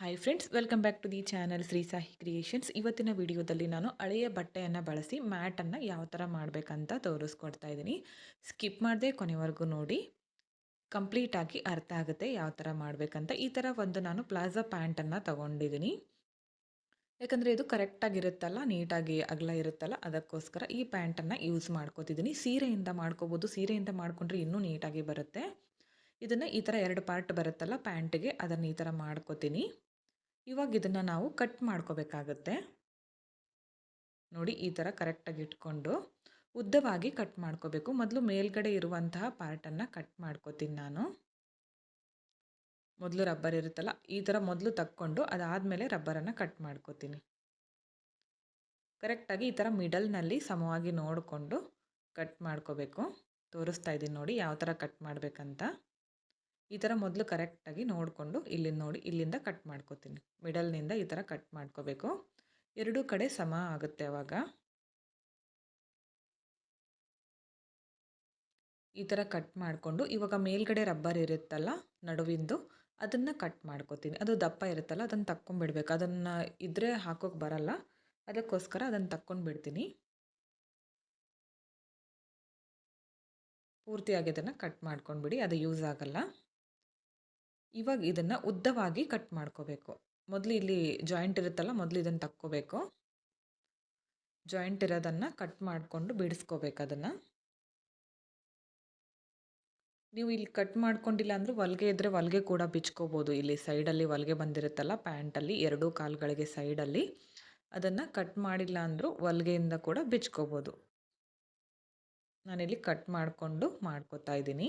Hi friends welcome back to the channel Shri Sahi creations ಇವತ್ತಿನ ವಿಡಿಯೋದಲ್ಲಿ ನಾನು ಹಳೆಯ ಬಟ್ಟೆಯನ್ನು ಬಳಸಿ ಮ್ಯಾಟನ್ನು ಯಾವ ಥರ ಮಾಡಬೇಕಂತ ತೋರಿಸ್ಕೊಡ್ತಾ ಇದ್ದೀನಿ. ಸ್ಕಿಪ್ ಮಾಡದೆ ಕೊನೆವರೆಗೂ ನೋಡಿ. ಕಂಪ್ಲೀಟಾಗಿ ಅರ್ಥ ಆಗುತ್ತೆ ಯಾವ ಥರ ಮಾಡಬೇಕಂತ. ಈ ಥರ ಒಂದು ನಾನು ಪ್ಲಾಜಾ ಪ್ಯಾಂಟನ್ನು ತೊಗೊಂಡಿದ್ದೀನಿ. ಯಾಕಂದರೆ ಇದು ಕರೆಕ್ಟಾಗಿರುತ್ತಲ್ಲ ನೀಟಾಗಿ ಅಗಲ ಇರುತ್ತಲ್ಲ, ಅದಕ್ಕೋಸ್ಕರ ಈ ಪ್ಯಾಂಟನ್ನು ಯೂಸ್ ಮಾಡ್ಕೋತಿದ್ದೀನಿ. ಸೀರೆಯಿಂದ ಮಾಡ್ಕೋಬೋದು. ಸೀರೆಯಿಂದ ಮಾಡಿಕೊಂಡ್ರೆ ಇನ್ನೂ ನೀಟಾಗಿ ಬರುತ್ತೆ. ಇದನ್ನು ಈ ಥರ ಎರಡು ಪಾರ್ಟ್ ಬರುತ್ತಲ್ಲ, ಪ್ಯಾಂಟಿಗೆ ಅದನ್ನು ಈ ಥರ ಮಾಡ್ಕೋತೀನಿ. ಇವಾಗ ಇದನ್ನು ನಾವು ಕಟ್ ಮಾಡ್ಕೋಬೇಕಾಗತ್ತೆ. ನೋಡಿ, ಈ ಥರ ಕರೆಕ್ಟಾಗಿ ಇಟ್ಕೊಂಡು ಉದ್ದವಾಗಿ ಕಟ್ ಮಾಡ್ಕೋಬೇಕು. ಮೊದಲು ಮೇಲ್ಗಡೆ ಇರುವಂತಹ ಪಾರ್ಟನ್ನು ಕಟ್ ಮಾಡ್ಕೋತೀನಿ ನಾನು. ಮೊದಲು ರಬ್ಬರ್ ಇರುತ್ತಲ್ಲ, ಈ ಥರ ಮೊದಲು ತಕ್ಕೊಂಡು ಅದಾದಮೇಲೆ ರಬ್ಬರನ್ನು ಕಟ್ ಮಾಡ್ಕೋತೀನಿ. ಕರೆಕ್ಟಾಗಿ ಈ ಥರ ಮಿಡಲ್ನಲ್ಲಿ ಸಮವಾಗಿ ನೋಡಿಕೊಂಡು ಕಟ್ ಮಾಡ್ಕೋಬೇಕು. ತೋರಿಸ್ತಾ ಇದ್ದೀನಿ ನೋಡಿ, ಯಾವ ಥರ ಕಟ್ ಮಾಡಬೇಕಂತ. ಈ ಥರ ಮೊದಲು ಕರೆಕ್ಟಾಗಿ ನೋಡಿಕೊಂಡು ಇಲ್ಲಿಂದ ನೋಡಿ, ಇಲ್ಲಿಂದ ಕಟ್ ಮಾಡ್ಕೋತೀನಿ. ಮಿಡಲ್ನಿಂದ ಈ ಥರ ಕಟ್ ಮಾಡ್ಕೋಬೇಕು. ಎರಡೂ ಕಡೆ ಸಮ ಆಗುತ್ತೆ ಅವಾಗ. ಈ ಥರ ಕಟ್ ಮಾಡಿಕೊಂಡು, ಇವಾಗ ಮೇಲ್ಗಡೆ ರಬ್ಬರ್ ಇರುತ್ತಲ್ಲ ನಡುವಿಂದು, ಅದನ್ನು ಕಟ್ ಮಾಡ್ಕೋತೀನಿ. ಅದು ದಪ್ಪ ಇರುತ್ತಲ್ಲ, ಅದನ್ನು ತಕ್ಕೊಂಡ್ಬಿಡ್ಬೇಕು ಅದನ್ನು ಇದ್ರೆ ಹಾಕೋಕೆ ಬರಲ್ಲ. ಅದಕ್ಕೋಸ್ಕರ ಅದನ್ನು ತಕ್ಕೊಂಡು ಬಿಡ್ತೀನಿ. ಪೂರ್ತಿಯಾಗಿ ಅದನ್ನು ಕಟ್ ಮಾಡ್ಕೊಂಡ್ಬಿಡಿ, ಅದು ಯೂಸ್ ಆಗಲ್ಲ. ಇವಾಗ ಇದನ್ನು ಉದ್ದವಾಗಿ ಕಟ್ ಮಾಡ್ಕೋಬೇಕು. ಮೊದಲು ಇಲ್ಲಿ ಜಾಯಿಂಟ್ ಇರುತ್ತಲ್ಲ, ಮೊದಲು ಇದನ್ನು ತಕ್ಕೋಬೇಕು. ಜಾಯಿಂಟ್ ಇರೋದನ್ನು ಕಟ್ ಮಾಡಿಕೊಂಡು ಬಿಡಿಸ್ಕೋಬೇಕು ಅದನ್ನು. ನೀವು ಇಲ್ಲಿ ಕಟ್ ಮಾಡ್ಕೊಂಡಿಲ್ಲ ಅಂದರೆ ಹೊಲ್ಗೆ ಇದ್ದರೆ ಹೊಲ್ಗೆ ಕೂಡ ಬಿಚ್ಕೋಬೋದು. ಇಲ್ಲಿ ಸೈಡಲ್ಲಿ ಹೊಲ್ಗೆ ಬಂದಿರುತ್ತಲ್ಲ ಪ್ಯಾಂಟಲ್ಲಿ ಎರಡೂ ಕಾಲುಗಳಿಗೆ ಸೈಡಲ್ಲಿ ಅದನ್ನು ಕಟ್ ಮಾಡಿಲ್ಲ ಅಂದರೂ ಹೊಲ್ಗೆಯಿಂದ ಕೂಡ ಬಿಚ್ಕೋಬೋದು. ನಾನಿಲ್ಲಿ ಕಟ್ ಮಾಡಿಕೊಂಡು ಮಾಡ್ಕೋತಾ ಇದ್ದೀನಿ.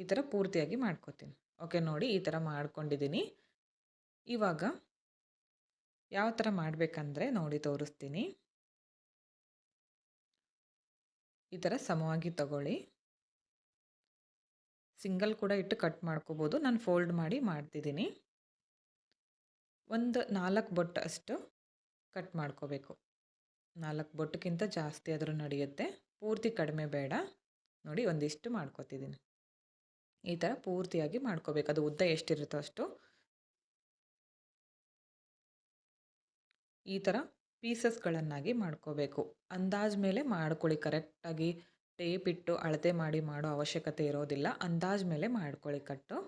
ಈ ಥರ ಪೂರ್ತಿಯಾಗಿ ಮಾಡ್ಕೋತೀನಿ. ಓಕೆ, ನೋಡಿ ಈ ಥರ ಮಾಡ್ಕೊಂಡಿದ್ದೀನಿ ಇವಾಗ ಯಾವ ಥರ ಮಾಡಬೇಕಂದ್ರೆ ನೋಡಿ ತೋರಿಸ್ತೀನಿ. ಈ ಥರ ಸಮವಾಗಿ ತಗೊಳ್ಳಿ. ಸಿಂಗಲ್ ಕೂಡ ಇಟ್ಟು ಕಟ್ ಮಾಡ್ಕೋಬೋದು. ನಾನು ಫೋಲ್ಡ್ ಮಾಡಿ ಮಾಡ್ತಿದ್ದೀನಿ ಒಂದು ನಾಲ್ಕು ಬೊಟ್ಟು ಅಷ್ಟು ಕಟ್ ಮಾಡ್ಕೋಬೇಕು. ನಾಲ್ಕು ಬೊಟ್ಟಕ್ಕಿಂತ ಜಾಸ್ತಿ ಆದರೂ ನಡೆಯುತ್ತೆ. ಪೂರ್ತಿ ಕಡಿಮೆ ಬೇಡ. ನೋಡಿ ಒಂದಿಷ್ಟು ಮಾಡ್ಕೋತಿದ್ದೀನಿ ಈ ಥರ ಪೂರ್ತಿಯಾಗಿ ಮಾಡ್ಕೋಬೇಕು. ಅದು ಉದ್ದ ಎಷ್ಟಿರುತ್ತೋ ಅಷ್ಟು. ಈ ಥರ ಪೀಸಸ್ಗಳನ್ನಾಗಿ ಮಾಡ್ಕೋಬೇಕು. ಅಂದಾಜ್ ಮೇಲೆ ಮಾಡ್ಕೊಳ್ಳಿ. ಕರೆಕ್ಟಾಗಿ ಟೇಪ್ ಇಟ್ಟು ಅಳತೆ ಮಾಡಿ ಮಾಡೋ ಅವಶ್ಯಕತೆ ಇರೋದಿಲ್ಲ. ಅಂದಾಜ್ ಮೇಲೆ ಮಾಡ್ಕೊಳ್ಳಿ ಕಟ್ಟು.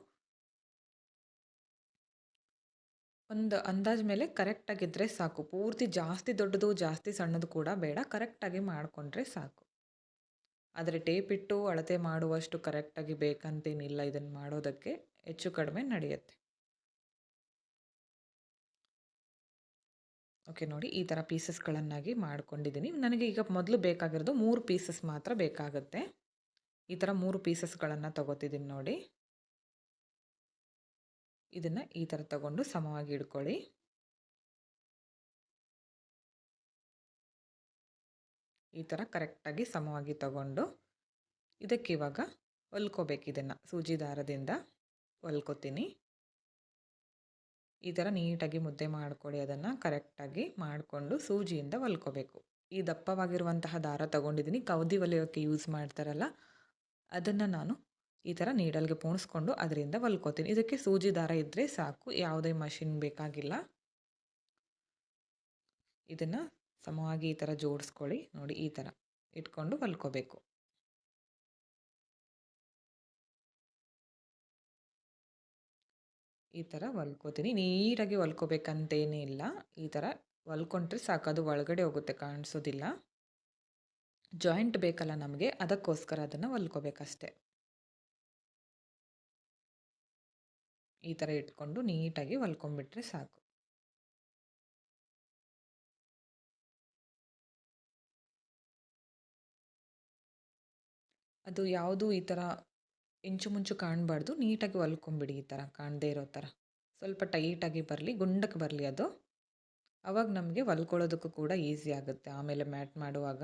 ಒಂದು ಅಂದಾಜ್ ಮೇಲೆ ಕರೆಕ್ಟಾಗಿದ್ದರೆ ಸಾಕು. ಪೂರ್ತಿ ಜಾಸ್ತಿ ದೊಡ್ಡದು ಜಾಸ್ತಿ ಸಣ್ಣದು ಕೂಡ ಬೇಡ. ಕರೆಕ್ಟಾಗಿ ಮಾಡಿಕೊಂಡ್ರೆ ಸಾಕು. ಆದರೆ ಟೇಪ್ ಇಟ್ಟು ಅಳತೆ ಮಾಡುವಷ್ಟು ಕರೆಕ್ಟಾಗಿ ಬೇಕಂತೇನಿಲ್ಲ ಇದನ್ನು ಮಾಡೋದಕ್ಕೆ ಹೆಚ್ಚು ಕಡಿಮೆ ನಡೆಯುತ್ತೆ. ಓಕೆ, ನೋಡಿ ಈ ಥರ ಪೀಸಸ್ಗಳನ್ನಾಗಿ ಮಾಡ್ಕೊಂಡಿದ್ದೀನಿ. ನನಗೆ ಈಗ ಮೊದಲು ಬೇಕಾಗಿರೋದು ಮೂರು ಪೀಸಸ್ ಮಾತ್ರ ಬೇಕಾಗುತ್ತೆ. ಈ ಥರ ಮೂರು ಪೀಸಸ್ಗಳನ್ನು ತಗೋತಿದ್ದೀನಿ ನೋಡಿ. ಇದನ್ನು ಈ ಥರ ತಗೊಂಡು ಸಮವಾಗಿ ಇಡ್ಕೊಳ್ಳಿ. ಈ ಥರ ಕರೆಕ್ಟಾಗಿ ಸಮವಾಗಿ ತಗೊಂಡು ಇದಕ್ಕೆ ಇವಾಗ ಹೊಲ್ಕೋಬೇಕು ಇದನ್ನು. ಸೂಜಿ ದಾರದಿಂದ ಹೊಲ್ಕೋತೀನಿ. ಈ ಥರ ನೀಟಾಗಿ ಮುದ್ದೆ ಮಾಡಿಕೊಡಿ ಅದನ್ನು ಕರೆಕ್ಟಾಗಿ ಮಾಡಿಕೊಂಡು ಸೂಜಿಯಿಂದ ಹೊಲ್ಕೋಬೇಕು. ಈ ದಪ್ಪವಾಗಿರುವಂತಹ ದಾರ ತಗೊಂಡಿದ್ದೀನಿ ಕೌದಿ ಹೊಲಿಯೋಕ್ಕೆ ಯೂಸ್ ಮಾಡ್ತಾರಲ್ಲ, ಅದನ್ನು ನಾನು ಈ ಥರ ನೀಡಲ್ಗೆ ಪೋಣಿಸ್ಕೊಂಡು ಅದರಿಂದ ಹೊಲ್ಕೋತೀನಿ. ಇದಕ್ಕೆ ಸೂಜಿ ದಾರ ಇದ್ದರೆ ಸಾಕು. ಯಾವುದೇ ಮಷಿನ್ ಬೇಕಾಗಿಲ್ಲ. ಇದನ್ನು ಸಮವಾಗಿ ಈ ಥರ ಜೋಡಿಸ್ಕೊಳ್ಳಿ. ನೋಡಿ ಈ ಥರ ಇಟ್ಕೊಂಡು ಹೊಲ್ಕೋಬೇಕು. ಈ ಥರ ಹೊಲ್ಕೋತೀನಿ. ನೀಟಾಗಿ ಹೊಲ್ಕೋಬೇಕಂತೇನೇ ಇಲ್ಲ. ಈ ಥರ ಹೊಲ್ಕೊಂಡ್ರೆ ಸಾಕು. ಅದು ಒಳಗಡೆ ಹೋಗುತ್ತೆ, ಕಾಣಿಸೋದಿಲ್ಲ. ಜಾಯಿಂಟ್ ಬೇಕಲ್ಲ ನಮಗೆ. ಅದಕ್ಕೋಸ್ಕರ ಅದನ್ನು ಹೊಲ್ಕೋಬೇಕಷ್ಟೆ. ಈ ಥರ ಇಟ್ಕೊಂಡು ನೀಟಾಗಿ ಹೊಲ್ಕೊಂಡ್ಬಿಟ್ರೆ ಸಾಕು. ಅದು ಯಾವುದು ಈ ಥರ ಇಂಚು ಮುಂಚು ಕಾಣಬಾರ್ದು. ನೀಟಾಗಿ ಹೊಲ್ಕೊಂಬಿಡಿ ಈ ಥರ ಕಾಣದೇ ಇರೋ ಥರ ಸ್ವಲ್ಪ ಟೈಟಾಗಿ ಬರಲಿ ಗುಂಡಕ್ಕೆ ಬರಲಿ ಅದು. ಅವಾಗ ನಮಗೆ ಹೊಲ್ಕೊಳ್ಳೋದಕ್ಕೂ ಕೂಡ ಈಸಿ ಆಗುತ್ತೆ. ಆಮೇಲೆ ಮ್ಯಾಟ್ ಮಾಡುವಾಗ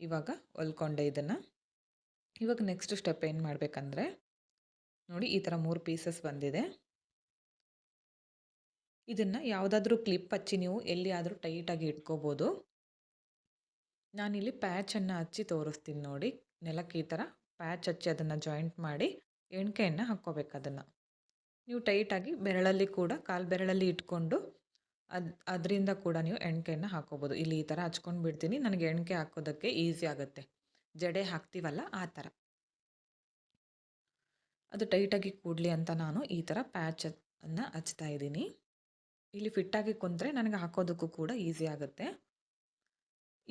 ಇವಾಗ ಹೊಲ್ಕೊಂಡೆ ಇದನ್ನು. ಇವಾಗ ನೆಕ್ಸ್ಟ್ ಸ್ಟೆಪ್ ಏನು ಮಾಡಬೇಕಂದ್ರೆ, ನೋಡಿ ಈ ಥರ ಮೂರು ಪೀಸಸ್ ಬಂದಿದೆ. ಇದನ್ನು ಯಾವುದಾದ್ರೂ ಕ್ಲಿಪ್ ಹಚ್ಚಿ ನೀವು ಎಲ್ಲಿ ಆದರೂ ಟೈಟಾಗಿ ಇಟ್ಕೋಬೋದು. ನಾನಿಲ್ಲಿ ಪ್ಯಾಚನ್ನು ಹಚ್ಚಿ ತೋರಿಸ್ತೀನಿ ನೋಡಿ. ನೆಲಕ್ಕೆ ಈ ಥರ ಪ್ಯಾಚ್ ಹಚ್ಚಿ ಅದನ್ನು ಜಾಯಿಂಟ್ ಮಾಡಿ ಎಣ್ಕೆಯನ್ನು ಹಾಕ್ಕೋಬೇಕು ಅದನ್ನು. ನೀವು ಟೈಟಾಗಿ ಬೆರಳಲ್ಲಿ ಕೂಡ ಕಾಲು ಬೆರಳಲ್ಲಿ ಇಟ್ಕೊಂಡು ಅದು, ಅದರಿಂದ ಕೂಡ ನೀವು ಎಣ್ಕೆಯನ್ನು ಹಾಕ್ಕೋಬೋದು. ಇಲ್ಲಿ ಈ ಥರ ಹಚ್ಕೊಂಡು ಬಿಡ್ತೀನಿ. ನನಗೆ ಎಣ್ಕೆ ಹಾಕೋದಕ್ಕೆ ಈಸಿ ಆಗುತ್ತೆ. ಜಡೆ ಹಾಕ್ತೀವಲ್ಲ ಆ ಥರ. ಅದು ಟೈಟಾಗಿ ಕೂಡಲಿ ಅಂತ ನಾನು ಈ ಥರ ಪ್ಯಾಚನ್ನು ಹಚ್ತಾ ಇದ್ದೀನಿ. ಇಲ್ಲಿ ಫಿಟ್ಟಾಗಿ ಕುಂತ್ರೆ ನನಗೆ ಹಾಕೋದಕ್ಕೂ ಕೂಡ ಈಸಿ ಆಗುತ್ತೆ.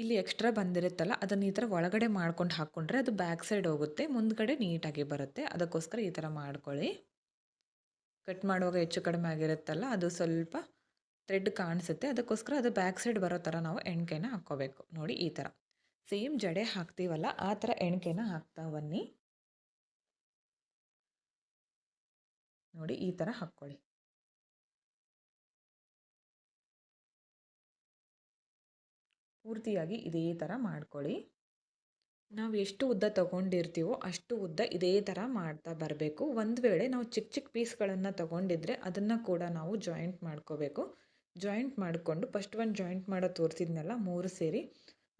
ಇಲ್ಲಿ ಎಕ್ಸ್ಟ್ರಾ ಬಂದಿರುತ್ತಲ್ಲ, ಅದನ್ನು ಈ ಥರ ಒಳಗಡೆ ಮಾಡ್ಕೊಂಡು ಹಾಕ್ಕೊಂಡ್ರೆ ಅದು ಬ್ಯಾಕ್ ಸೈಡ್ ಹೋಗುತ್ತೆ, ಮುಂದ್ಗಡೆ ನೀಟಾಗಿ ಬರುತ್ತೆ. ಅದಕ್ಕೋಸ್ಕರ ಈ ಥರ ಮಾಡ್ಕೊಳ್ಳಿ. ಕಟ್ ಮಾಡುವಾಗ ಹೆಚ್ಚು ಕಡಿಮೆ ಆಗಿರುತ್ತಲ್ಲ, ಅದು ಸ್ವಲ್ಪ ಥ್ರೆಡ್ ಕಾಣಿಸುತ್ತೆ. ಅದಕ್ಕೋಸ್ಕರ ಅದು ಬ್ಯಾಕ್ ಸೈಡ್ ಬರೋ ಥರ ನಾವು ಎಣ್ಕೆನ ಹಾಕ್ಕೋಬೇಕು. ನೋಡಿ ಈ ಥರ ಸೇಮ್ ಜಡೆ ಹಾಕ್ತೀವಲ್ಲ, ಆ ಥರ ಎಣ್ಕೆನ ಹಾಕ್ತಾ ಬನ್ನಿ. ನೋಡಿ ಈ ಥರ ಹಾಕ್ಕೊಳ್ಳಿ. ಪೂರ್ತಿಯಾಗಿ ಇದೇ ಥರ ಮಾಡ್ಕೊಳ್ಳಿ. ನಾವು ಎಷ್ಟು ಉದ್ದ ತೊಗೊಂಡಿರ್ತೀವೋ ಅಷ್ಟು ಉದ್ದ ಇದೇ ಥರ ಮಾಡ್ತಾ ಬರಬೇಕು. ಒಂದು ವೇಳೆ ನಾವು ಚಿಕ್ಕ ಚಿಕ್ಕ ಪೀಸ್ಗಳನ್ನು ತೊಗೊಂಡಿದ್ರೆ ಅದನ್ನು ಕೂಡ ನಾವು ಜಾಯಿಂಟ್ ಮಾಡ್ಕೋಬೇಕು. ಜಾಯಿಂಟ್ ಮಾಡಿಕೊಂಡು ಫಸ್ಟ್ ಒಂದು ಜಾಯಿಂಟ್ ಮಾಡೋ ತೋರಿಸಿದ್ನಲ್ಲ ಮೂರು ಸೇರಿ,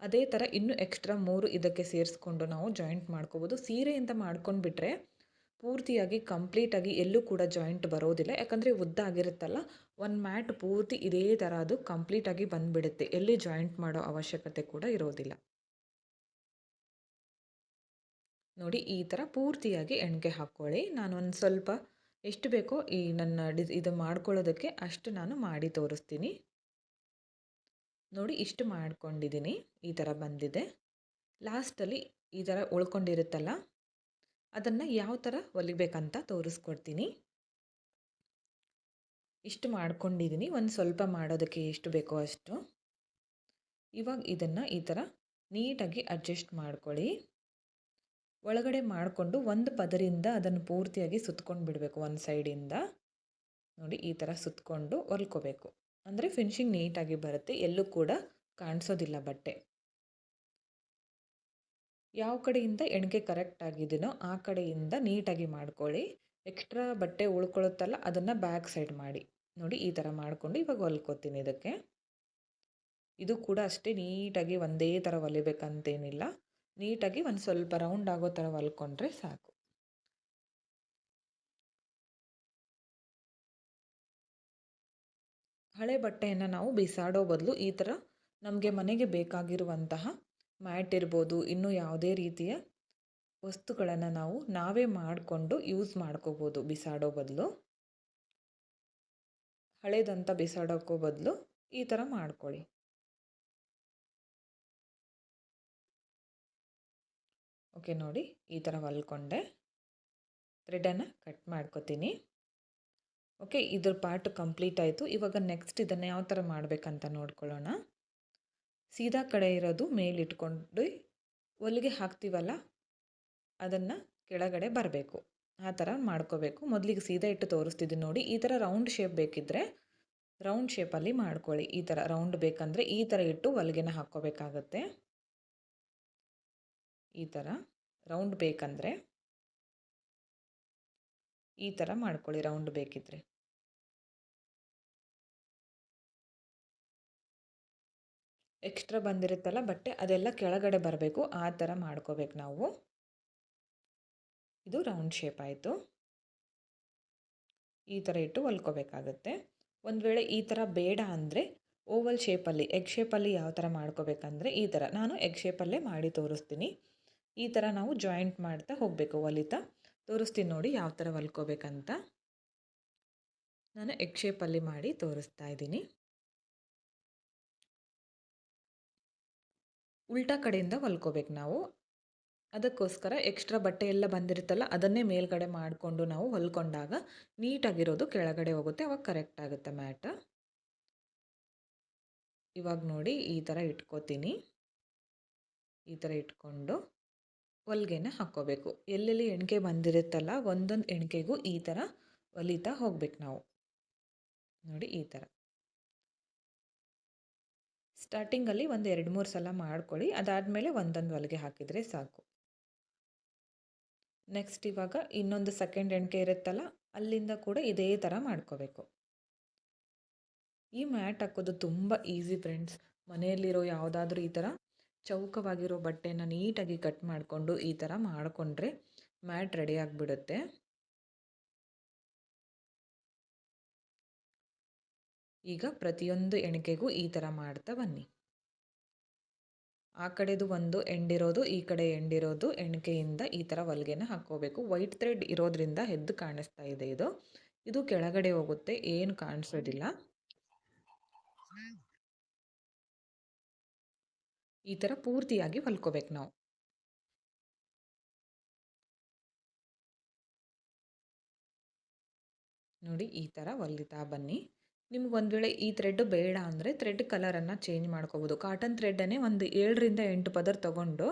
ಅದೇ ಥರ ಇನ್ನೂ ಎಕ್ಸ್ಟ್ರಾ ಮೂರು ಇದಕ್ಕೆ ಸೇರಿಸ್ಕೊಂಡು ನಾವು ಜಾಯಿಂಟ್ ಮಾಡ್ಕೋಬೋದು. ಸೀರೆಯಿಂದ ಅಂತ ಮಾಡ್ಕೊಂಡು ಬಿಟ್ಟರೆ ಪೂರ್ತಿಯಾಗಿ ಕಂಪ್ಲೀಟಾಗಿ ಎಲ್ಲೂ ಕೂಡ ಜಾಯಿಂಟ್ ಬರೋದಿಲ್ಲ. ಯಾಕಂದರೆ ಉದ್ದ ಆಗಿರುತ್ತಲ್ಲ ಒಂದು ಮ್ಯಾಟ್ ಪೂರ್ತಿ ಇದೇ ಥರ ಅದು ಕಂಪ್ಲೀಟಾಗಿ ಬಂದುಬಿಡುತ್ತೆ. ಎಲ್ಲಿ ಜಾಯಿಂಟ್ ಮಾಡೋ ಅವಶ್ಯಕತೆ ಕೂಡ ಇರೋದಿಲ್ಲ. ನೋಡಿ, ಈ ಥರ ಪೂರ್ತಿಯಾಗಿ ಎಣ್ಕೆ ಹಾಕ್ಕೊಳ್ಳಿ ನಾನು ಒಂದು ಸ್ವಲ್ಪ ಎಷ್ಟು ಬೇಕೋ ಈ ನನ್ನ ಇದು ಮಾಡ್ಕೊಳ್ಳೋದಕ್ಕೆ ಅಷ್ಟು ನಾನು ಮಾಡಿ ತೋರಿಸ್ತೀನಿ. ನೋಡಿ, ಇಷ್ಟು ಮಾಡ್ಕೊಂಡಿದ್ದೀನಿ. ಈ ಥರ ಬಂದಿದೆ. ಲಾಸ್ಟಲ್ಲಿ ಈ ಥರ ಉಳ್ಕೊಂಡಿರುತ್ತಲ್ಲ ಅದನ್ನು ಯಾವ ಥರ ಹೊಲಿಬೇಕಂತ ತೋರಿಸ್ಕೊಡ್ತೀನಿ. ಇಷ್ಟು ಮಾಡ್ಕೊಂಡಿದ್ದೀನಿ ಒಂದು ಸ್ವಲ್ಪ ಮಾಡೋದಕ್ಕೆ ಎಷ್ಟು ಬೇಕೋ ಅಷ್ಟು. ಇವಾಗ ಇದನ್ನು ಈ ಥರ ನೀಟಾಗಿ ಅಡ್ಜಸ್ಟ್ ಮಾಡ್ಕೊಳ್ಳಿ. ಒಳಗಡೆ ಮಾಡಿಕೊಂಡು ಒಂದು ಪದರಿಂದ ಅದನ್ನು ಪೂರ್ತಿಯಾಗಿ ಸುತ್ಕೊಂಡು ಬಿಡಬೇಕು ಒಂದು ಸೈಡಿಂದ. ನೋಡಿ, ಈ ಥರ ಸುತ್ತಕೊಂಡು ಹೊಲ್ಕೋಬೇಕು ಅಂದರೆ ಫಿನಿಶಿಂಗ್ ನೀಟಾಗಿ ಬರುತ್ತೆ. ಎಲ್ಲೂ ಕೂಡ ಕಾಣಿಸೋದಿಲ್ಲ ಬಟ್ಟೆ. ಯಾವ ಕಡೆಯಿಂದ ಎಣಿಕೆ ಕರೆಕ್ಟ್ ಆಗಿದೆಯೋ ಆ ಕಡೆಯಿಂದ ನೀಟಾಗಿ ಮಾಡ್ಕೊಳ್ಳಿ. ಎಕ್ಸ್ಟ್ರಾ ಬಟ್ಟೆ ಉಳ್ಕೊಳ್ಳುತ್ತಲ್ಲ ಅದನ್ನು ಬ್ಯಾಕ್ ಸೈಡ್ ಮಾಡಿ. ನೋಡಿ ಈ ಥರ ಮಾಡಿಕೊಂಡು ಇವಾಗ ಹೊಲ್ಕೊತೀನಿ ಇದಕ್ಕೆ. ಇದು ಕೂಡ ಅಷ್ಟೇ ನೀಟಾಗಿ ಒಂದೇ ಥರ ಹೊಲಿಬೇಕಂತೇನಿಲ್ಲ. ನೀಟಾಗಿ ಒಂದು ಸ್ವಲ್ಪ ರೌಂಡ್ ಆಗೋ ಥರ ಹೊಲ್ಕೊಂಡ್ರೆ ಸಾಕು. ಹಳೆ ಬಟ್ಟೆಯನ್ನು ನಾವು ಬಿಸಾಡೋ ಬದಲು ಈ ಥರ ನಮಗೆ ಮನೆಗೆ ಬೇಕಾಗಿರುವಂತಹ ಮ್ಯಾಟ್ ಇರ್ಬೋದು ಇನ್ನೂ ಯಾವುದೇ ರೀತಿಯ ವಸ್ತುಗಳನ್ನು ನಾವು ನಾವೇ ಮಾಡಿಕೊಂಡು ಯೂಸ್ ಮಾಡ್ಕೋಬೋದು ಬಿಸಾಡೋ ಬದಲು. ಹಳೇದಂತ ಬಿಸಾಡೋಕ್ಕೋ ಬದಲು ಈ ಥರ ಮಾಡ್ಕೊಳ್ಳಿ. ಓಕೆ, ನೋಡಿ ಈ ಥರ ಹೊಲ್ಕೊಂಡೆ. ಥ್ರೆಡನ್ನು ಕಟ್ ಮಾಡ್ಕೋತೀನಿ. ಓಕೆ, ಇದ್ರ ಪಾರ್ಟ್ ಕಂಪ್ಲೀಟ್ ಆಯಿತು. ಇವಾಗ ನೆಕ್ಸ್ಟ್ ಇದನ್ನು ಯಾವ ಥರ ಮಾಡಬೇಕಂತ ನೋಡ್ಕೊಳ್ಳೋಣ. ಸೀದಾ ಕಡೆ ಇರೋದು ಮೇಲಿಟ್ಕೊಂಡು ಹೊಲಿಗೆ ಹಾಕ್ತೀವಲ್ಲ, ಅದನ್ನು ಕೆಳಗಡೆ ಬರಬೇಕು. ಆ ಥರ ಮಾಡ್ಕೋಬೇಕು. ಮೊದಲಿಗೆ ಸೀದಾ ಇಟ್ಟು ತೋರಿಸ್ತಿದ್ದೀನಿ ನೋಡಿ, ಈ ಥರ ರೌಂಡ್ ಶೇಪ್ ಬೇಕಿದ್ದರೆ ರೌಂಡ್ ಶೇಪಲ್ಲಿ ಮಾಡ್ಕೊಳ್ಳಿ. ಈ ಥರ ರೌಂಡ್ ಬೇಕಂದರೆ ಈ ಥರ ಇಟ್ಟು ಹೊಲಿಗೆನ ಹಾಕ್ಕೋಬೇಕಾಗತ್ತೆ. ಈ ಥರ ರೌಂಡ್ ಬೇಕಂದರೆ ಈ ಥರ ಮಾಡ್ಕೊಳ್ಳಿ ರೌಂಡ್ ಬೇಕಿದ್ರೆ. ಎಕ್ಸ್ಟ್ರಾ ಬಂದಿರುತ್ತಲ್ಲ, ಬಟ್ಟೆ ಅದೆಲ್ಲ ಕೆಳಗಡೆ ಬರಬೇಕು. ಆ ಥರ ಮಾಡ್ಕೋಬೇಕು ನಾವು. ಇದು ರೌಂಡ್ ಶೇಪ್ ಆಯಿತು. ಈ ಥರ ಇಟ್ಟು ಹೊಲ್ಕೋಬೇಕಾಗತ್ತೆ. ಒಂದು ವೇಳೆ ಈ ಥರ ಬೇಡ ಅಂದರೆ ಓವಲ್ ಶೇಪಲ್ಲಿ ಎಗ್ ಶೇಪಲ್ಲಿ ಯಾವ ಥರ ಮಾಡ್ಕೋಬೇಕಂದ್ರೆ ಈ ಥರ. ನಾನು ಎಗ್ ಶೇಪಲ್ಲೇ ಮಾಡಿ ತೋರಿಸ್ತೀನಿ. ಈ ಥರ ನಾವು ಜಾಯಿಂಟ್ ಮಾಡ್ತಾ ಹೋಗಬೇಕು ಹೊಲಿತಾ ತೋರಿಸ್ತೀನಿ ನೋಡಿ ಯಾವ ಥರ ಹೊಲ್ಕೋಬೇಕಂತ. ನಾನು ಎಗ್ ಶೇಪಲ್ಲಿ ಮಾಡಿ ತೋರಿಸ್ತಾ ಇದ್ದೀನಿ. ಉಲ್ಟಾ ಕಡೆಯಿಂದ ಹೊಲ್ಕೋಬೇಕು ನಾವು. ಅದಕ್ಕೋಸ್ಕರ ಎಕ್ಸ್ಟ್ರಾ ಬಟ್ಟೆ ಎಲ್ಲ ಬಂದಿರುತ್ತಲ್ಲ, ಅದನ್ನೇ ಮೇಲ್ಗಡೆ ಮಾಡಿಕೊಂಡು ನಾವು ಹೊಲ್ಕೊಂಡಾಗ ನೀಟಾಗಿರೋದು ಕೆಳಗಡೆ ಹೋಗುತ್ತೆ, ಅವಾಗ ಕರೆಕ್ಟ್ ಆಗುತ್ತೆ ಮ್ಯಾಟ್. ಇವಾಗ ನೋಡಿ ಈ ಥರ ಇಟ್ಕೋತೀನಿ. ಈ ಥರ ಇಟ್ಕೊಂಡು ಹೊಲ್ಗೆನ ಹಾಕ್ಕೋಬೇಕು. ಎಲ್ಲೆಲ್ಲಿ ಎಣಿಕೆ ಬಂದಿರುತ್ತಲ್ಲ, ಒಂದೊಂದು ಎಣಿಕೆಗೂ ಈ ಥರ ಹೊಲಿತಾ ಹೋಗ್ಬೇಕು ನಾವು. ನೋಡಿ ಈ ಥರ. ಸ್ಟಾರ್ಟಿಂಗಲ್ಲಿ ಒಂದು ಎರಡು ಮೂರು ಸಲ ಮಾಡ್ಕೊಳ್ಳಿ. ಅದಾದಮೇಲೆ ಒಂದೊಂದು ಹೊಲಿಗೆ ಹಾಕಿದರೆ ಸಾಕು. ನೆಕ್ಸ್ಟ್ ಇವಾಗ ಇನ್ನೊಂದು ಸೆಕೆಂಡ್ ಎಣ್ಕೆ ಇರುತ್ತಲ್ಲ, ಅಲ್ಲಿಂದ ಕೂಡ ಇದೇ ಥರ ಮಾಡ್ಕೋಬೇಕು. ಈ ಮ್ಯಾಟ್ ಹಾಕೋದು ತುಂಬ ಈಸಿ ಫ್ರೆಂಡ್ಸ್ ಮನೆಯಲ್ಲಿರೋ ಯಾವುದಾದ್ರೂ ಈ ಥರ ಚೌಕವಾಗಿರೋ ಬಟ್ಟೆನ ನೀಟಾಗಿ ಕಟ್ ಮಾಡಿಕೊಂಡು ಈ ಥರ ಮಾಡಿಕೊಂಡ್ರೆ ಮ್ಯಾಟ್ ರೆಡಿ ಆಗಿಬಿಡುತ್ತೆ. ಈಗ ಪ್ರತಿಯೊಂದು ಎಣಿಕೆಗೂ ಈ ಥರ ಮಾಡ್ತಾ ಬನ್ನಿ. ಆ ಕಡೆದು ಒಂದು ಎಂಡಿರೋದು, ಈ ಕಡೆ ಎಂಡಿರೋದು, ಎಣಿಕೆಯಿಂದ ಈ ಥರ ಹೊಲಿಗೆನ ಹಾಕ್ಕೋಬೇಕು. ವೈಟ್ ಥ್ರೆಡ್ ಇರೋದ್ರಿಂದ ಎದ್ದು ಕಾಣಿಸ್ತಾ ಇದೆ ಇದು. ಇದು ಕೆಳಗಡೆ ಹೋಗುತ್ತೆ, ಏನು ಕಾಣಿಸೋದಿಲ್ಲ. ಈ ಥರ ಪೂರ್ತಿಯಾಗಿ ಹೊಲ್ಕೋಬೇಕು ನಾವು. ನೋಡಿ, ಈ ಥರ ಹೊಲಿತಾ ಬನ್ನಿ. ನಿಮ್ಗೆ ಒಂದು ವೇಳೆ ಈ ಥ್ರೆಡ್ ಬೇಡ ಅಂದರೆ ಥ್ರೆಡ್ ಕಲರನ್ನು ಚೇಂಜ್ ಮಾಡ್ಕೋಬೋದು. ಕಾಟನ್ ಥ್ರೆಡ್ಡನ್ನೇ ಒಂದು ಏಳರಿಂದ ಎಂಟು ಪದರ್ ತೊಗೊಂಡು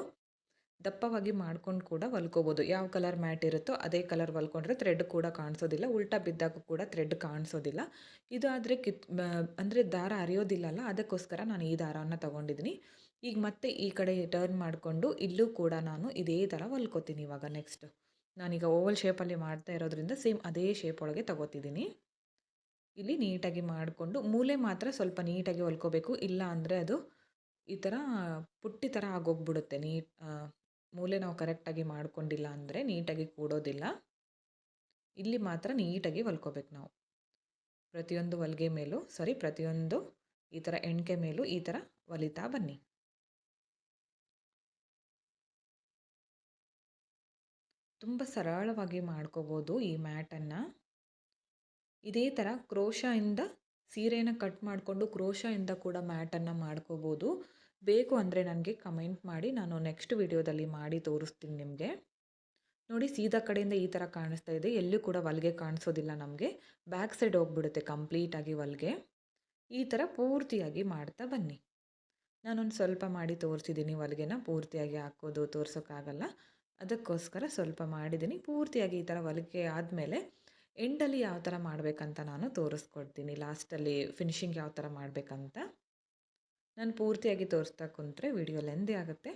ದಪ್ಪವಾಗಿ ಮಾಡ್ಕೊಂಡು ಕೂಡ ಹೊಲ್ಕೋಬೋದು. ಯಾವ ಕಲರ್ ಮ್ಯಾಟ್ ಇರುತ್ತೋ ಅದೇ ಕಲರ್ ಹೊಲ್ಕೊಂಡ್ರೆ ಥ್ರೆಡ್ ಕೂಡ ಕಾಣಿಸೋದಿಲ್ಲ. ಉಲ್ಟಾ ಬಿದ್ದಾಗ ಕೂಡ ಥ್ರೆಡ್ ಕಾಣಿಸೋದಿಲ್ಲ. ಇದು ಆದರೆ ಕಿತ್ ಅಂದರೆ ದಾರ ಅರಿಯೋದಿಲ್ಲಲ್ಲ ಅದಕ್ಕೋಸ್ಕರ ನಾನು ಈ ದಾರವನ್ನು ತೊಗೊಂಡಿದ್ದೀನಿ. ಈಗ ಮತ್ತೆ ಈ ಕಡೆ ಟರ್ನ್ ಮಾಡಿಕೊಂಡು ಇಲ್ಲೂ ಕೂಡ ನಾನು ಇದೇ ಥರ ಹೊಲ್ಕೋತೀನಿ ಇವಾಗ ನೆಕ್ಸ್ಟ್ ನಾನೀಗ ಓವಲ್ ಶೇಪಲ್ಲಿ ಮಾಡ್ತಾ ಇರೋದ್ರಿಂದ ಸೇಮ್ ಅದೇ ಶೇಪ್ ಒಳಗೆ ತಗೋತಿದ್ದೀನಿ. ಇಲ್ಲಿ ನೀಟಾಗಿ ಮಾಡಿಕೊಂಡು ಮೂಲೆ ಮಾತ್ರ ಸ್ವಲ್ಪ ನೀಟಾಗಿ ಹೊಲ್ಕೋಬೇಕು. ಇಲ್ಲ ಅಂದರೆ ಅದು ಈ ಥರ ಪುಟ್ಟಿ ಥರ ಆಗೋಗ್ಬಿಡುತ್ತೆ. ನೀಟ್ ಮೂಲೆ ನಾವು ಕರೆಕ್ಟಾಗಿ ಮಾಡ್ಕೊಂಡಿಲ್ಲ ಅಂದರೆ ನೀಟಾಗಿ ಕೂಡೋದಿಲ್ಲ. ಇಲ್ಲಿ ಮಾತ್ರ ನೀಟಾಗಿ ಹೊಲ್ಕೋಬೇಕು ನಾವು. ಪ್ರತಿಯೊಂದು ಹೊಲಿಗೆ ಮೇಲೂ ಸಾರಿ ಪ್ರತಿಯೊಂದು ಈ ಥರ ಎಣ್ಕೆ ಮೇಲೂ ಈ ಥರ ಹೊಲಿತಾ ಬನ್ನಿ. ತುಂಬ ಸರಳವಾಗಿ ಮಾಡ್ಕೋಬೋದು ಈ ಮ್ಯಾಟನ್ನು. ಇದೇ ಥರ ಕ್ರೋಶಾಯಿಂದ ಸೀರೆನ ಕಟ್ ಮಾಡಿಕೊಂಡು ಕ್ರೋಶಾಯಿಂದ ಕೂಡ ಮ್ಯಾಟನ್ನು ಮಾಡ್ಕೋಬೋದು. ಬೇಕು ಅಂದರೆ ನನಗೆ ಕಮೆಂಟ್ ಮಾಡಿ, ನಾನು ನೆಕ್ಸ್ಟ್ ವಿಡಿಯೋದಲ್ಲಿ ಮಾಡಿ ತೋರಿಸ್ತೀನಿ ನಿಮಗೆ. ನೋಡಿ, ಸೀದಾ ಕಡೆಯಿಂದ ಈ ಥರ ಕಾಣಿಸ್ತಾ ಇದೆ. ಎಲ್ಲೂ ಕೂಡ ಹೊಲಿಗೆ ಕಾಣಿಸೋದಿಲ್ಲ ನಮಗೆ. ಬ್ಯಾಕ್ ಸೈಡ್ ಹೋಗ್ಬಿಡುತ್ತೆ ಕಂಪ್ಲೀಟಾಗಿ ಹೊಲಿಗೆ. ಈ ಥರ ಪೂರ್ತಿಯಾಗಿ ಮಾಡ್ತಾ ಬನ್ನಿ. ನಾನೊಂದು ಸ್ವಲ್ಪ ಮಾಡಿ ತೋರಿಸಿದ್ದೀನಿ ಹೊಲಿಗೆನ, ಪೂರ್ತಿಯಾಗಿ ಹಾಕೋದು ತೋರಿಸೋಕ್ಕಾಗಲ್ಲ. ಅದಕ್ಕೋಸ್ಕರ ಸ್ವಲ್ಪ ಮಾಡಿದ್ದೀನಿ ಪೂರ್ತಿಯಾಗಿ ಈ ಥರ ಹೊಲಿಗೆ ಆದಮೇಲೆ ಎಂಡಲ್ಲಿ ಯಾವ ಥರ ಮಾಡಬೇಕಂತ ನಾನು ತೋರಿಸ್ಕೊಡ್ತೀನಿ. ಲಾಸ್ಟಲ್ಲಿ ಫಿನಿಶಿಂಗ್ ಯಾವ ಥರ ಮಾಡಬೇಕಂತ ನಾನು ಪೂರ್ತಿಯಾಗಿ ತೋರಿಸ್ತಾ ಕುಂತ್ರೆ ವಿಡಿಯೋ ಲೆಂದೇ ಆಗುತ್ತೆ.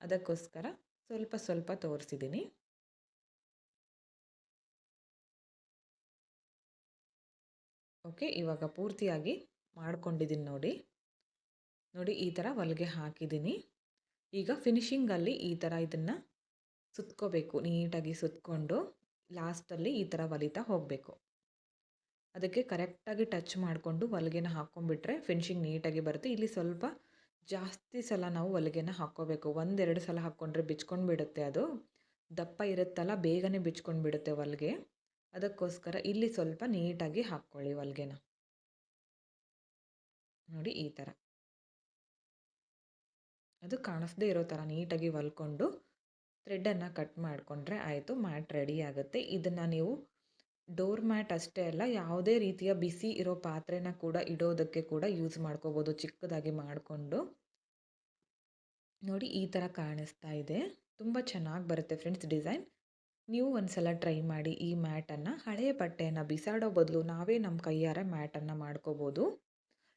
ಅದಕ್ಕೋಸ್ಕರ ಸ್ವಲ್ಪ ಸ್ವಲ್ಪ ತೋರಿಸಿದ್ದೀನಿ. ಓಕೆ, ಇವಾಗ ಪೂರ್ತಿಯಾಗಿ ಮಾಡ್ಕೊಂಡಿದ್ದೀನಿ ನೋಡಿ. ನೋಡಿ, ಈ ಥರ ಹೊಲಿಗೆ ಹಾಕಿದ್ದೀನಿ. ಈಗ ಫಿನಿಶಿಂಗಲ್ಲಿ ಈ ಥರ ಇದನ್ನು ಸುತ್ಕೋಬೇಕು, ನೀಟಾಗಿ ಸುತ್ಕೊಂಡು. ಲಾಸ್ಟಲ್ಲಿ ಈ ಥರ ಹೊಲಿತಾ ಹೋಗಬೇಕು. ಅದಕ್ಕೆ ಕರೆಕ್ಟಾಗಿ ಟಚ್ ಮಾಡಿಕೊಂಡು ಹೊಲಿಗೆನ ಹಾಕ್ಕೊಂಡ್ಬಿಟ್ರೆ ಫಿನಿಶಿಂಗ್ ನೀಟಾಗಿ ಬರುತ್ತೆ. ಇಲ್ಲಿ ಸ್ವಲ್ಪ ಜಾಸ್ತಿ ಸಲ ನಾವು ಹೊಲಿಗೆನ ಹಾಕ್ಕೋಬೇಕು. ಒಂದೆರಡು ಸಲ ಹಾಕ್ಕೊಂಡ್ರೆ ಬಿಚ್ಕೊಂಡು ಬಿಡುತ್ತೆ ಅದು. ದಪ್ಪ ಇರುತ್ತಲ್ಲ, ಬೇಗನೆ ಬಿಚ್ಕೊಂಡು ಬಿಡುತ್ತೆ ಹೊಲಿಗೆ ಅದಕ್ಕೋಸ್ಕರ ಇಲ್ಲಿ ಸ್ವಲ್ಪ ನೀಟಾಗಿ ಹಾಕ್ಕೊಳ್ಳಿ ಹೊಲಿಗೆನ ನೋಡಿ ಈ ಥರ. ಅದು ಕಾಣಿಸ್ದೇ ಇರೋ ಥರ ನೀಟಾಗಿ ಹೊಲ್ಕೊಂಡು ಥ್ರೆಡ್ಡನ್ನು ಕಟ್ ಮಾಡಿಕೊಂಡ್ರೆ ಆಯಿತು, ಮ್ಯಾಟ್ ರೆಡಿ ಆಗುತ್ತೆ. ಇದನ್ನು ನೀವು ಡೋರ್ ಮ್ಯಾಟ್ ಅಷ್ಟೇ ಅಲ್ಲ, ಯಾವುದೇ ರೀತಿಯ ಬಿಸಿ ಇರೋ ಪಾತ್ರೆನ ಕೂಡ ಇಡೋದಕ್ಕೆ ಕೂಡ ಯೂಸ್ ಮಾಡ್ಕೋಬೋದು, ಚಿಕ್ಕದಾಗಿ ಮಾಡಿಕೊಂಡು. ನೋಡಿ, ಈ ಥರ ಕಾಣಿಸ್ತಾ ಇದೆ. ತುಂಬ ಚೆನ್ನಾಗಿ ಬರುತ್ತೆ ಫ್ರೆಂಡ್ಸ್ ಡಿಸೈನ್. ನೀವು ಒಂದು ಸಲ ಟ್ರೈ ಮಾಡಿ ಈ ಮ್ಯಾಟನ್ನು. ಹಳೆಯ ಬಟ್ಟೆಯನ್ನು, ಬಿಸಾಡೋ ಬದಲು ನಾವೇ ನಮ್ಮ ಕೈಯಾರ ಮ್ಯಾಟನ್ನು ಮಾಡ್ಕೋಬೋದು.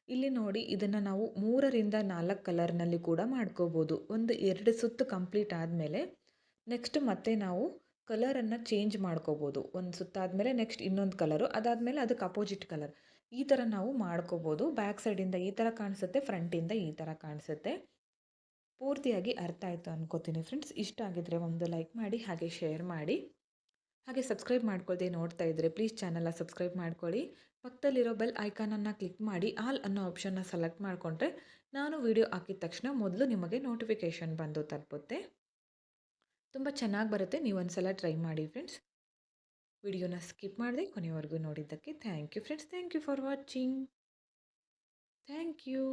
ಇಲ್ಲಿ ನೋಡಿ, ಇದನ್ನು ನಾವು ಮೂರರಿಂದ ನಾಲ್ಕು ಕಲರ್ನಲ್ಲಿ ಕೂಡ ಮಾಡ್ಕೋಬೋದು. ಒಂದು ಎರಡು ಸುತ್ತು ಕಂಪ್ಲೀಟ್ ಆದಮೇಲೆ ನೆಕ್ಸ್ಟ್ ಮತ್ತೆ ನಾವು ಕಲರನ್ನು ಚೇಂಜ್ ಮಾಡ್ಕೋಬೋದು. ಒಂದು ಸುತ್ತಾದಮೇಲೆ ನೆಕ್ಸ್ಟ್ ಇನ್ನೊಂದು ಕಲರು ಅದಾದಮೇಲೆ ಅದಕ್ಕೆ ಅಪೋಸಿಟ್ ಕಲರ್ ಈ ಥರ ನಾವು ಮಾಡ್ಕೋಬೋದು. ಬ್ಯಾಕ್ ಸೈಡಿಂದ ಈ ಥರ ಕಾಣಿಸುತ್ತೆ ಫ್ರಂಟಿಂದ ಈ ಥರ ಕಾಣಿಸುತ್ತೆ. ಪೂರ್ತಿಯಾಗಿ ಅರ್ಥ ಆಯಿತು ಅನ್ಕೋತೀನಿ ಫ್ರೆಂಡ್ಸ್ ಇಷ್ಟ ಆಗಿದ್ರೆ ಒಂದು ಲೈಕ್ ಮಾಡಿ, ಹಾಗೆ ಶೇರ್ ಮಾಡಿ. ಹಾಗೆ ಸಬ್ಸ್ಕ್ರೈಬ್ ಮಾಡ್ಕೊಳ್ದೆ ನೋಡ್ತಾ ಇದ್ದರೆ ಪ್ಲೀಸ್ ಚಾನಲ್ನ ಸಬ್ಸ್ಕ್ರೈಬ್ ಮಾಡ್ಕೊಳ್ಳಿ. ಪಕ್ಕದಲ್ಲಿರೋ ಬೆಲ್ ಐಕಾನನ್ನು ಕ್ಲಿಕ್ ಮಾಡಿ ಆಲ್ ಅನ್ನೋ ಆಪ್ಷನ್ನ ಸೆಲೆಕ್ಟ್ ಮಾಡಿಕೊಂಡ್ರೆ ನಾನು ವಿಡಿಯೋ ಹಾಕಿದ ತಕ್ಷಣ ಮೊದಲು ನಿಮಗೆ ನೋಟಿಫಿಕೇಷನ್ ಬಂದು ತಲುಪುತ್ತೆ. ತುಂಬ ಚೆನ್ನಾಗಿ ಬರುತ್ತೆ. ನೀವು ಒಂದು ಸಲ ಟ್ರೈ ಮಾಡಿ ಫ್ರೆಂಡ್ಸ್. ವಿಡಿಯೋನ ಸ್ಕಿಪ್ ಮಾಡಿದೆ ಕೊನೆಯವರೆಗೂ ನೋಡಿದ್ದಕ್ಕೆ thank you friends. Thank you for watching. Thank you.